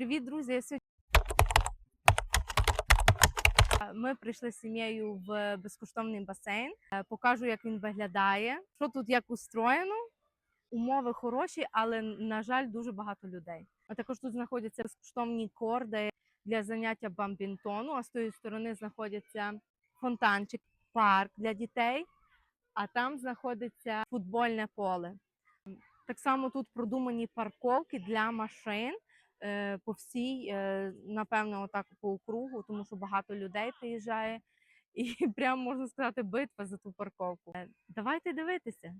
Привіт, друзі! Сьогодні ми прийшли з сім'єю в безкоштовний басейн. Е, Покажу, як він виглядає. Що тут як устроєно. Умови хороші, але на жаль, дуже багато людей. А також тут знаходяться безкоштовні корди для заняття бамбінтону. А з тої сторони знаходиться фонтанчик, парк для дітей. А там знаходиться футбольне поле. Так само тут продумані парковки для машин по всій, е, напевно, отак по округу, тому що багато людей приїжджає, і прям можна сказати, битва за ту парковку. Е, Давайте дивитися.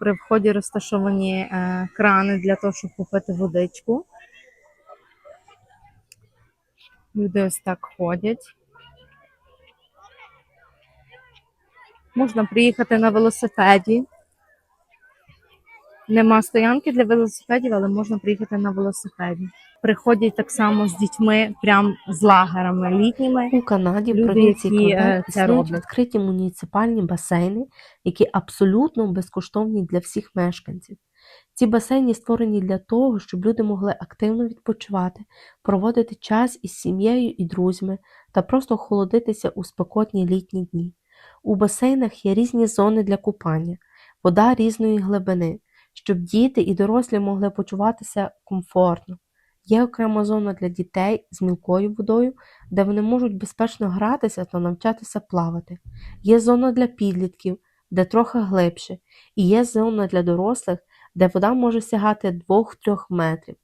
При вході розташовані е, крани для того, щоб попити водичку. Люди ось так ходять. Можна приїхати на велосипеді. Нема стоянки для велосипедів, але можна приїхати на велосипеді. Приходять так само з дітьми, прям з лагерами літніми. У Канаді, Люди, провінції які, е, це роблять. відкриті муніципальні басейни, які абсолютно безкоштовні для всіх мешканців. Ці басейни створені для того, щоб люди могли активно відпочивати, проводити час із сім'єю і друзями та просто охолодитися у спекотні літні дні. У басейнах є різні зони для купання, вода різної глибини, щоб діти і дорослі могли почуватися комфортно. Є окрема зона для дітей з мілкою водою, де вони можуть безпечно гратися та навчатися плавати. Є зона для підлітків, де трохи глибше, і є зона для дорослих, де вода може сягати 2-3 метрів.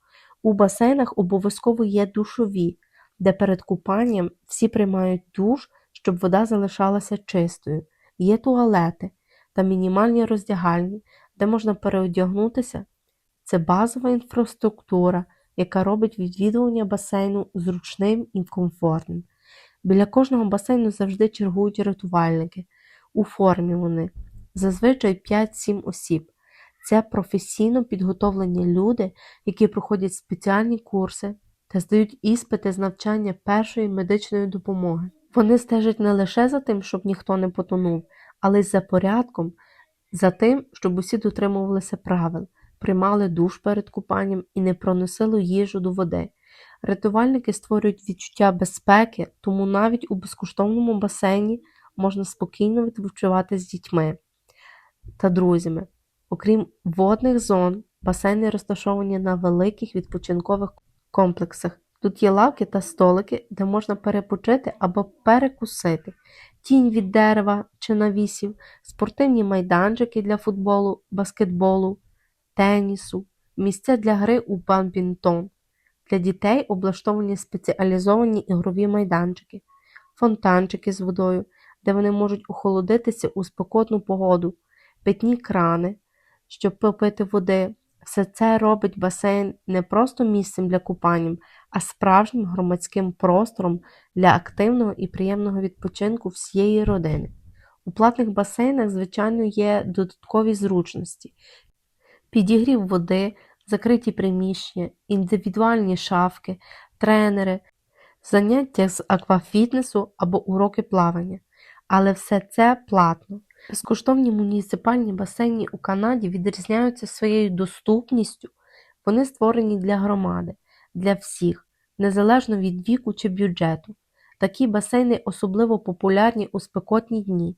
У басейнах обов'язково є душові, де перед купанням всі приймають душ, щоб вода залишалася чистою. Є туалети та мінімальні роздягальні, де можна переодягнутися. Це базова інфраструктура, яка робить відвідування басейну зручним і комфортним. Біля кожного басейну завжди чергують рятувальники. У формі вони зазвичай 5-7 осіб. Це професійно підготовлені люди, які проходять спеціальні курси та здають іспити з навчання першої медичної допомоги. Вони стежать не лише за тим, щоб ніхто не потонув, але й за порядком, за тим, щоб усі дотримувалися правил, приймали душ перед купанням і не проносили їжу до води. Рятувальники створюють відчуття безпеки, тому навіть у безкоштовному басейні можна спокійно відпочивати з дітьми та друзями. Окрім водних зон, басейни розташовані на великих відпочинкових комплексах. Тут є лавки та столики, де можна перепочити або перекусити, тінь від дерева чи навісів, спортивні майданчики для футболу, баскетболу, тенісу, місця для гри у бадмінтон. Для дітей облаштовані спеціалізовані ігрові майданчики, фонтанчики з водою, де вони можуть охолодитися у спекотну погоду, питні крани, щоб попити води. Все це робить басейн не просто місцем для купання, а справжнім громадським простором для активного і приємного відпочинку всієї родини. У платних басейнах, звичайно, є додаткові зручності: підігрів води, закриті приміщення, індивідуальні шафки, тренери, заняття з аквафітнесу або уроки плавання. Але все це платно. Безкоштовні муніципальні басейни у Канаді відрізняються своєю доступністю. Вони створені для громади, для всіх, незалежно від віку чи бюджету. Такі басейни особливо популярні у спекотні дні.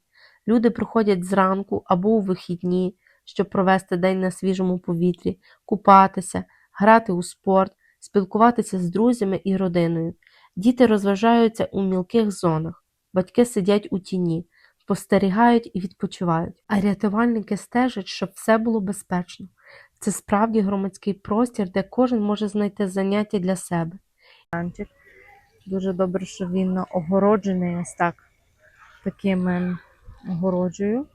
Люди приходять зранку або у вихідні, щоб провести день на свіжому повітрі, купатися, грати у спорт, спілкуватися з друзями і родиною. Діти розважаються у мілких зонах, батьки сидять у тіні спостерігають і відпочивають, а рятувальники стежать, щоб все було безпечно. Це справді громадський простір, де кожен може знайти заняття для себе. Дуже добре, що він огороджений ось так такими огороджею.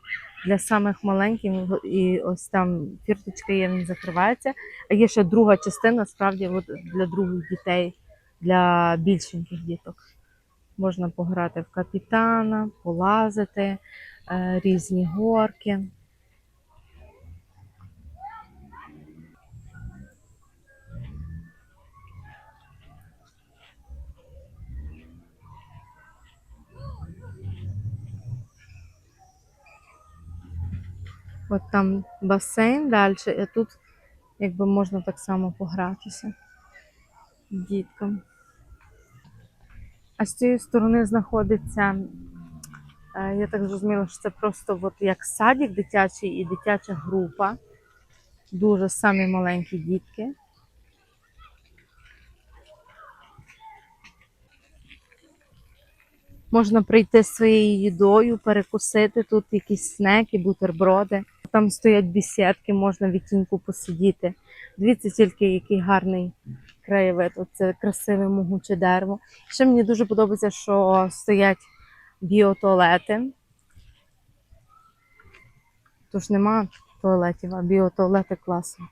Для самих маленьких і ось там фірточка є, він закривається. А є ще друга частина, справді от для других дітей, для більшеньких діток. Можна пограти в капітана, полазити, е, різні горки. От там басейн далі, і тут якби можна так само погратися. діткам. А з цієї сторони знаходиться, е, я так зрозуміла, що це просто от як садик дитячий і дитяча група. Дуже самі маленькі дітки. Можна прийти з своєю їдою, перекусити тут якісь снеки, бутерброди. Там стоять бісідки, можна в тіньку посидіти. Дивіться тільки, який гарний краєвид. Оце красиве могуче дерево. Ще мені дуже подобається, що стоять біотуалети. Тож нема туалетів, а біотуалети класно.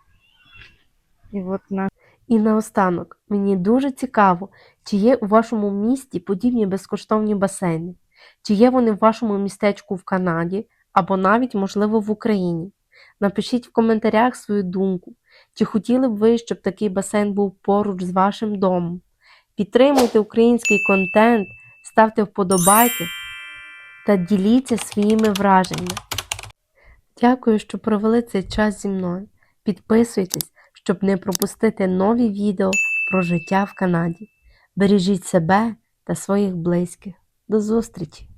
І от на І наостанок, мені дуже цікаво, чи є у вашому місті подібні безкоштовні басейни, чи є вони в вашому містечку в Канаді або навіть, можливо, в Україні. Напишіть в коментарях свою думку, чи хотіли б ви, щоб такий басейн був поруч з вашим домом. Підтримуйте український контент, ставте вподобайки та діліться своїми враженнями. Дякую, що провели цей час зі мною. Підписуйтесь, щоб не пропустити нові відео про життя в Канаді. Бережіть себе та своїх близьких. До зустрічі!